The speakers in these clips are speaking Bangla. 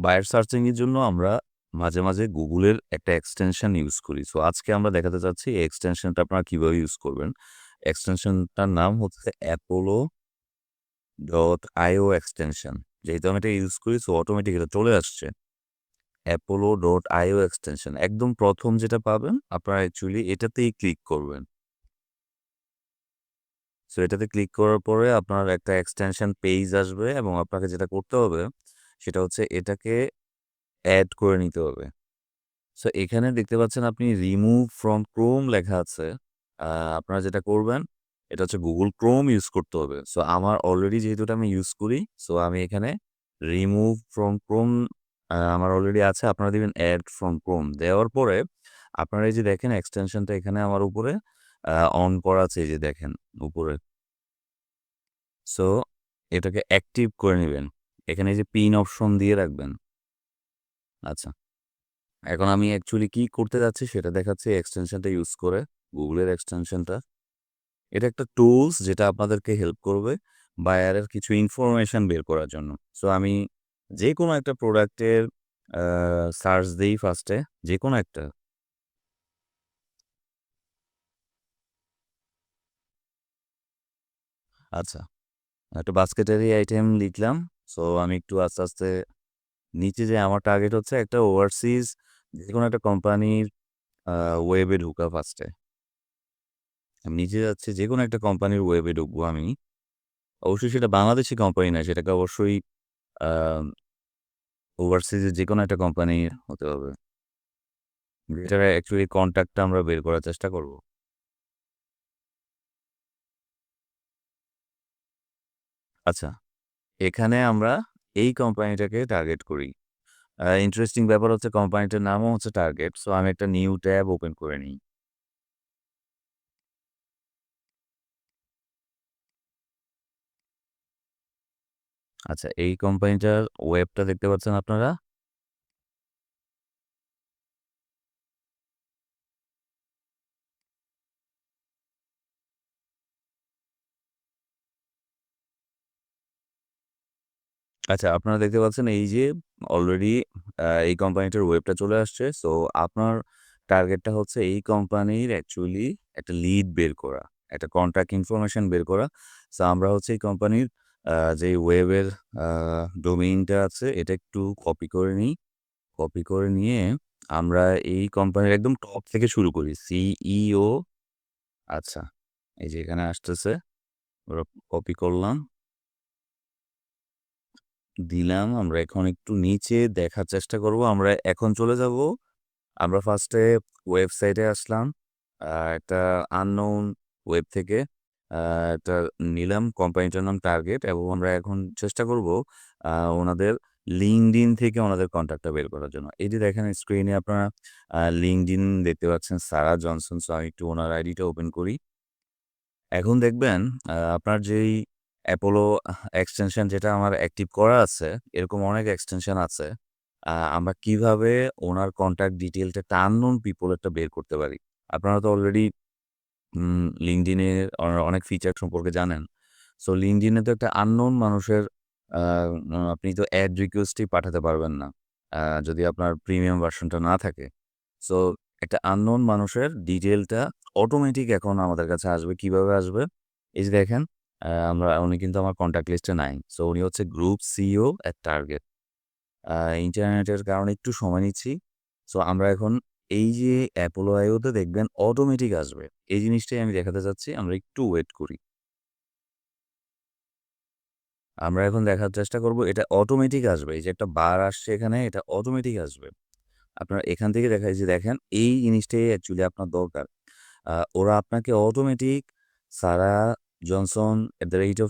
বায়ার সার্চিং এর জন্য আমরা মাঝে, মাঝে গুগলের একটা এক্সটেনশন ইউজ করি। সো আজকে আমরা দেখাতে চাচ্ছি এই এক্সটেনশনটা আপনারা কীভাবে ইউজ করবেন। এক্সটেনশনটার নাম হচ্ছে অ্যাপোলো ডট আইও এক্সটেনশন। যেহেতু আমি এটা ইউজ করি সো অটোমেটিক এটা চলে আসছে। Apollo dot IO extension. একদম প্রথম যেটা পাবেন আপনারা অ্যাকচুয়ালি এটাতেই ক্লিক করবেন। সো এটাতে ক্লিক করার পরে আপনার একটা এক্সটেনশন পেজ আসবে এবং আপনাকে যেটা করতে হবে সেটা হচ্ছে এটাকে অ্যাড করে নিতে হবে। সো এখানে দেখতে পাচ্ছেন আপনি রিমুভ ফ্রম ক্রোম লেখা আছে। আপনারা যেটা করবেন, এটা হচ্ছে গুগল ক্রোম ইউজ করতে হবে। সো আমার অলরেডি যেহেতু আমি ইউজ করি সো আমি এখানে রিমুভ ফ্রম ক্রোম আমার অলরেডি আছে। আপনারা দিবেন অ্যাড ফ্রম ক্রোম। দেওয়ার পরে, আপনারা এই যে দেখেন এক্সটেনশনটা এখানে আমার উপরে অন করা আছে, এই যে দেখেন উপরে। সো এটাকে অ্যাক্টিভ করে নিবেন। এখানে যে পিন অপশন দিয়ে রাখবেন। আচ্ছা। এখন আমি অ্যাকচুয়ালি কি করতে যাচ্ছি সেটা দেখাচ্ছি এক্সটেনশনটা ইউজ করে, গুগলের এক্সটেনশনটা। এটা একটা টুলস যেটা আপনাদেরকে হেল্প করবে বায়ারের কিছু ইনফরমেশন বের করার জন্য। সো আমি যে কোনো একটা প্রোডাক্টের সার্চ দিই ফার্স্টে যেকোনো একটা। আচ্ছা। একটা বাস্কেটারি আইটেম লিখলাম। সো আমি একটু আস্তে, আস্তে নিচে যে আমার টার্গেট হচ্ছে একটা ওভারসিজ যেকোনো একটা কোম্পানির ওয়েবে ঢুকা ফার্স্টে। আমি নিচে যাচ্ছি যেকোনো একটা কোম্পানির ওয়েবে ঢুকবো আমি। অবশ্যই সেটা বাংলাদেশি কোম্পানি না সেটাকে অবশ্যই আ ওভারসিজ এর যেকোনো একটা কোম্পানি হতে হবে। যেটার অ্যাকচুয়ালি কনট্যাক্টটা আমরা বের করার চেষ্টা করব। আচ্ছা। এখানে আমরা এই কোম্পানিটাকে টার্গেট করি। ইন্টারেস্টিং ব্যাপার হচ্ছে কোম্পানিটার নামও হচ্ছে টার্গেট। সো আমি একটা নিউ ট্যাব ওপেন করে নিই। আচ্ছা এই কোম্পানিটার ওয়েবটা দেখতে পাচ্ছেন আপনারা? আচ্ছা আপনারা দেখতে পাচ্ছেন এই যে অলরেডি এই কোম্পানিটার ওয়েবটা চলে আসছে। সো আপনার টার্গেটটা হচ্ছে এই কোম্পানির অ্যাকচুয়ালি একটা লিড বের করা। একটা কনট্যাক্ট ইনফরমেশন বের করা। সো আমরা হচ্ছে এই কোম্পানির যে ওয়েবের ডোমেইনটা আছে, এটা একটু কপি করে নিই। কপি করে নিয়ে আমরা এই কোম্পানির একদম টপ থেকে শুরু করি। সিইও আচ্ছা। এই যে এখানে আসতেছে। ওরা কপি করলাম। দিলাম। আমরা এখন একটু নিচে দেখার চেষ্টা করব। আমরা এখন চলে যাব। আমরা ফার্স্টে ওয়েবসাইটে আসলাম। একটা আননোন ওয়েব থেকে একটা নিলাম কোম্পানিটার নাম টার্গেট এবং আমরা এখন চেষ্টা করব ওনাদের LinkedIn থেকে ওনাদের কন্ট্যাক্টটা বের করার জন্য। এই যে দেখেন স্ক্রিনে আপনারা LinkedIn দেখতে পাচ্ছেন সারা জনসন। সো আমি একটু ওনার আইডিটা ওপেন করি। এখন দেখবেন আপনার যেই অ্যাপোলো এক্সটেনশন যেটা আমার অ্যাক্টিভ করা আছে, এরকম অনেক এক্সটেনশন আছে। আমরা কীভাবে ওনার কনট্যাক্ট আননোন পিপল একটা বের করতে পারি। আপনারা তো অলরেডি এর অনেক ফিচার সম্পর্কে জানেন। সো এ তো একটা আননোন মানুষের আপনি তো এড রিকোয়েস্টই পাঠাতে পারবেন না। যদি আপনার প্রিমিয়াম ভার্সনটা না থাকে। সো একটা আননোন মানুষের ডিটেইলটা অটোমেটিক এখন আমাদের কাছে আসবে। কীভাবে আসবে? এই যে দেখেন আমরা, উনি কিন্তু আমার কনট্যাক্ট লিস্টে নাই। সো উনি হচ্ছে গ্রুপ সিইও এট টার্গেট। ইন্টারনেটের কারণে একটু সময় নিচ্ছি। সো আমরা এখন এই যে অ্যাপোলো আইওতে দেখবেন অটোমেটিক আসবে। এই জিনিসটাই আমি দেখাতে চাচ্ছি। আমরা একটু ওয়েট করি। আমরা এখন দেখার চেষ্টা করব, এটা অটোমেটিক আসবে। এই যে একটা বার আসছে এখানে, এটা অটোমেটিক আসবে। আপনার এখান থেকে দেখা যে দেখেন, এই জিনিসটাই অ্যাকচুয়ালি আপনার দরকার। ওরা আপনাকে automatic Sara Johnson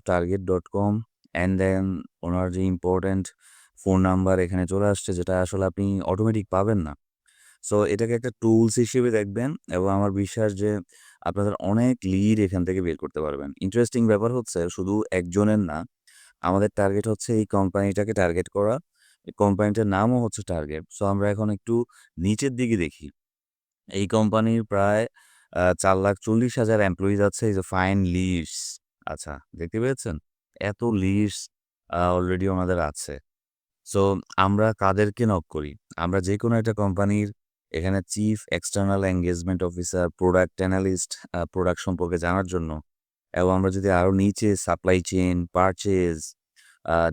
@target.com and then ওনার যে ইম্পোর্টেন্ট ফোন নাম্বার এখানে চলে আসছে যেটা আসলে আপনি অটোমেটিক পাবেন না। সো এটাকে একটা টুলস হিসেবে দেখবেন এবং আমার বিশ্বাস যে আপনাদের অনেক লিড এখান থেকে বের করতে পারবেন। ইন্টারেস্টিং ব্যাপার হচ্ছে শুধু একজনের না, আমাদের টার্গেট হচ্ছে এই কোম্পানিটাকে টার্গেট করা। এই কোম্পানিটার নামও হচ্ছে টার্গেট। সো আমরা এখন একটু নিচের দিকে দেখি। এই কোম্পানির প্রায় আ ৪,৪০,০০০ এমপ্লয়িজ আছে। এই যে ফাইন লিস্টস আচ্ছা দেখতে পেয়েছেন? এত আ অলরেডি ওনাদের আছে। সো আমরা কাদেরকে নক করি? আমরা যেকোনো একটা কোম্পানির এখানে chief external engagement officer, product analyst, product সম্পর্কে জানার জন্য এবং আমরা যদি আরও নিচে সাপ্লাই চেইন, পারচেজ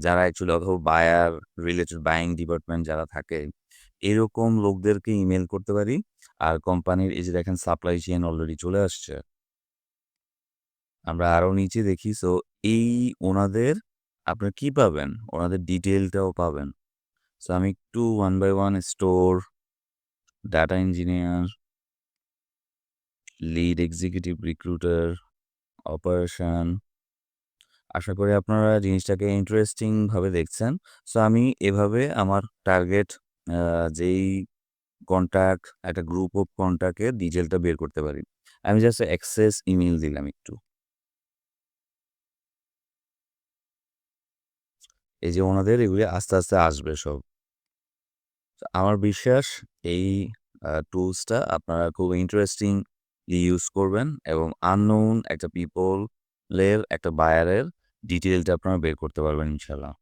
যারা অ্যাকচুয়ালি অথবা বায়ার রিলেটেড বাইং ডিপার্টমেন্ট যারা থাকে, এরকম লোকদেরকে ইমেল করতে পারি। আর কোম্পানির এই যে দেখেন সাপ্লাই চেইন অলরেডি চলে আসছে। আমরা আরও নিচে দেখি সো এই ওনাদের আপনারা কি পাবেন? ওনাদের ডিটেলটাও পাবেন। সো আমি একটু one by one store, data engineer lead executive recruiter, operation আশা করি আপনারা জিনিসটাকে ইন্টারেস্টিং ভাবে দেখছেন। সো আমি এভাবে আমার টার্গেট যেই কনট্যাক্ট একটা গ্রুপ অফ কনট্যাক্টের ডিটেইলটা বের করতে পারি। আমি জাস্ট অ্যাক্সেস ইমেল দিলাম একটু। এই যে ওনাদের এগুলি আস্তে, আস্তে আসবে সব। আমার বিশ্বাস এই টুলসটা আপনারা খুব ইন্টারেস্টিং ইউজ করবেন এবং আননোন একটা পিপল এর একটা বায়ারের ডিটেলটা আপনারা বের করতে পারবেন ইনশাআল্লাহ।